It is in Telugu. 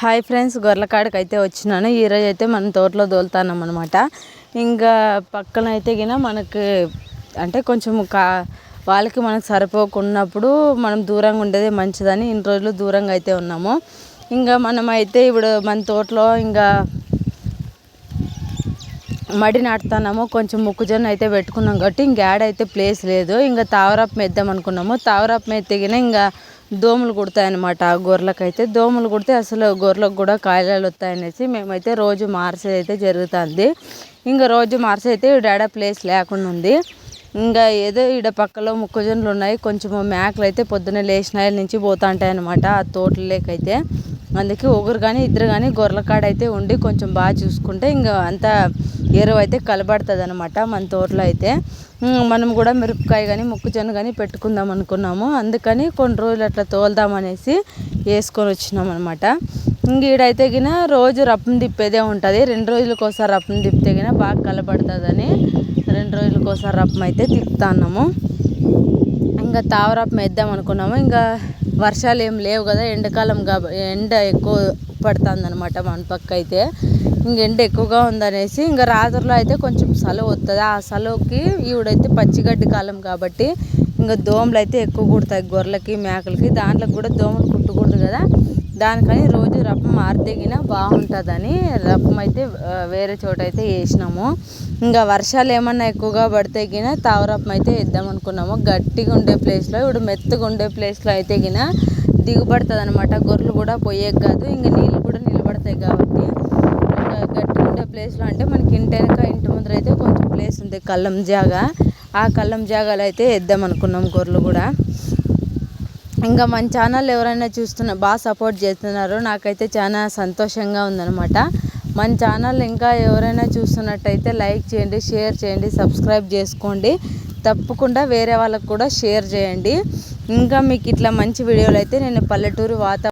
హాయ్ ఫ్రెండ్స్ గొర్రెకాడికి అయితే వచ్చినాను. ఈరోజు అయితే మన తోటలో దోలుతాన్నాం అనమాట ఇంకా పక్కన అయితే గిన మనకి అంటే కొంచెం కా వాళ్ళకి మనకు సరిపోకున్నప్పుడు మనం దూరంగా ఉండేది మంచిదని ఇన్ని రోజులు దూరంగా అయితే ఉన్నాము. ఇంకా మనం అయితే ఇప్పుడు మన తోటలో ఇంకా మడి నాటుతున్నాము. కొంచెం మొక్కజొన్న అయితే పెట్టుకున్నాం కాబట్టి ఇంక యాడ్ అయితే ప్లేస్ లేదు. ఇంకా తావరాపు మెద్దాం అనుకున్నాము. తావరాపు మెత్తిగిన ఇంకా దోమలు కుడతాయన్నమాట ఆ గొర్రెలకైతే. దోమలు కుడితే అసలు గొర్రెలకు కూడా కాయలు వస్తాయనేసి మేమైతే రోజు మార్చేది అయితే జరుగుతుంది. ఇంకా రోజు మార్చైతే అయితే ప్లేస్ లేకుండా ఉంది. ఇంకా ఏదో ఈడ పక్కలో మొక్కజొన్నలు ఉన్నాయి. కొంచెం మేకలు అయితే పొద్దున్నే లేచినాయల నుంచి పోతా ఉంటాయి అనమాట ఆ తోటలేకైతే. అందుకే ఒకరు కానీ ఇద్దరు కానీ గొర్రెల కాడ అయితే ఉండి కొంచెం బాగా చూసుకుంటే ఇంకా అంతా ఎరువు అయితే కలబడుతుంది అనమాట మన తోటలో అయితే. మనం కూడా మిరపకాయ కానీ మొక్కజొన్న కానీ పెట్టుకుందాం అనుకున్నాము. అందుకని కొన్ని రోజులు అట్లా తోలుదామనేసి వేసుకొని వచ్చినాం అనమాట ఇంకీడైతే గిన రోజు రప్పం తిప్పేదే ఉంటుంది. రెండు రోజులకు ఒకసారి రప్పం తిప్పితే గిన బాగా కలబడుతుందని రెండు రోజులకు ఒకసారి రప్పం అయితే తిప్పుతున్నాము. ఇంకా తావరప్పం వేద్దాం అనుకున్నాము. ఇంకా వర్షాలు ఏం లేవు కదా ఎండాకాలం కాబట్టి ఎండ ఎక్కువ పడుతుంది అనమాట మన పక్క అయితే ఇంక ఎండ ఎక్కువగా ఉందనేసి ఇంకా రాత్రిలో అయితే కొంచెం సెలవు వస్తుంది ఆ సెలవుకి ఈవిడైతే పచ్చిగడ్డి కాలం కాబట్టి ఇంకా దోమలు అయితే ఎక్కువ కుడతాయి గొర్రెలకి మేకలకి. దాంట్లో కూడా దోమలు కుట్టకూడదు కదా. దానికని రోజు రప్పం ఆరితేగిన బాగుంటుందని రప్పం అయితే వేరే చోట అయితే వేసినాము. ఇంకా వర్షాలు ఏమన్నా ఎక్కువగా పడితే గిన తావరప్పం అయితే వేద్దాం అనుకున్నాము. గట్టిగా ఉండే ప్లేస్లో ఇప్పుడు మెత్తగా ఉండే ప్లేస్లో అయితే గిన దిగుబడుతుంది అనమాట గొర్రెలు కూడా పోయే కాదు ఇంకా నీళ్ళు కూడా నిలబడతాయి కాబట్టి. ప్లేస్లో అంటే మనకి ఇంటి వెనక ఇంటి ముందర అయితే కొంచెం ప్లేస్ ఉంది. కళ్ళం జాగా. ఆ కళ్ళం జాగాలో అయితే వేద్దాం అనుకున్నాం గొర్రెలు కూడా. ఇంకా మన ఛానల్ ఎవరైనా చూస్తున్న బాగా సపోర్ట్ చేస్తున్నారు నాకైతే చాలా సంతోషంగా ఉందనమాట మన ఛానల్ ఇంకా ఎవరైనా చూస్తున్నట్టయితే లైక్ చేయండి షేర్ చేయండి సబ్స్క్రైబ్ చేసుకోండి. తప్పకుండా వేరే వాళ్ళకు కూడా షేర్ చేయండి. ఇంకా మీకు ఇట్లా మంచి వీడియోలు అయితే నేను పల్లెటూరు వాతావరణం